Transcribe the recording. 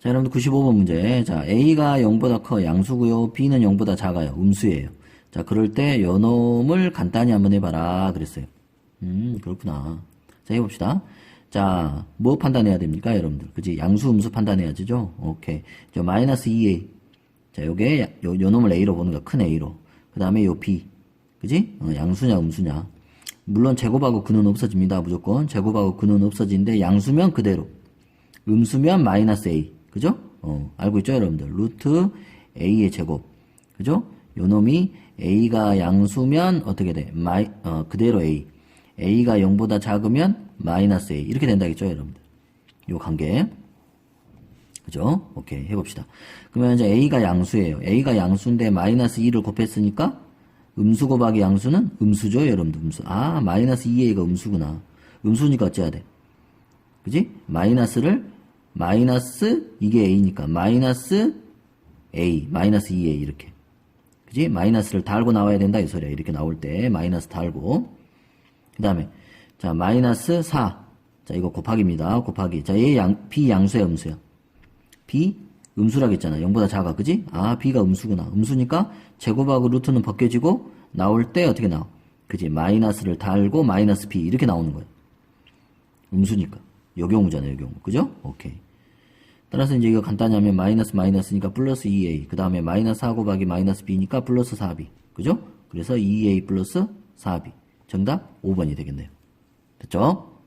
자, 여러분들 95번 문제. 자, A가 0보다 커 양수고요. B는 0보다 작아요. 음수예요. 자, 그럴 때 요놈을 간단히 한번 해봐라. 그랬어요. 음, 그렇구나. 자, 해봅시다. 자, 뭐 판단해야 됩니까, 여러분들? 그지? 양수, 음수 판단해야지죠? 오케이. 저 마이너스 2A. 자, 요게, 야- 요, 요 놈을 A로 보는 거야. 큰 A로. 그 다음에 요 B. 그지? 어, 양수냐, 음수냐. 물론 제곱하고 근은 없어집니다. 무조건. 제곱하고 근은 없어지는데 양수면 그대로. 음수면 마이너스 A. 그죠? 어, 알고 있죠, 여러분들? 루트 A의 제곱. 그죠? 요 놈이 A가 양수면 어떻게 돼? 마이, 어, 그대로 A. A가 0보다 작으면 마이너스 A. 이렇게 된다겠죠, 여러분들? 요 관계. 그죠? 오케이. 해봅시다. 그러면 이제 A가 양수예요. A가 양수인데 마이너스 2를 곱했으니까 음수 곱하기 양수는 음수죠, 여러분들. 음수. 아, 마이너스 2A가 음수구나. 음수니까 어째야 돼? 그지? 마이너스를 마이너스 이게 A니까 마이너스 A, 마이너스 2A 이렇게. 그지? 마이너스를 달고 나와야 된다 이 소리야. 이렇게 나올 때 마이너스 달고. 그 다음에 자 마이너스 4. 자 이거 곱하기입니다. 곱하기. 자얘 양, B 양수야 음수야. B 음수라고 했잖아. 0보다 작아. 그지? 아 B가 음수구나. 음수니까 제곱하고 루트는 벗겨지고 나올 때 어떻게 나와? 그지? 마이너스를 달고 마이너스 B 이렇게 나오는 거야. 음수니까. 요 경우잖아요, 요 경우. 그죠? 오케이. 따라서 이제 이거 간단히 하면 마이너스 마이너스니까 플러스 2a. 그 다음에 마이너스 4 곱하기 마이너스 b니까 플러스 4b. 그죠? 그래서 2a 플러스 4b. 정답 5번이 되겠네요. 됐죠?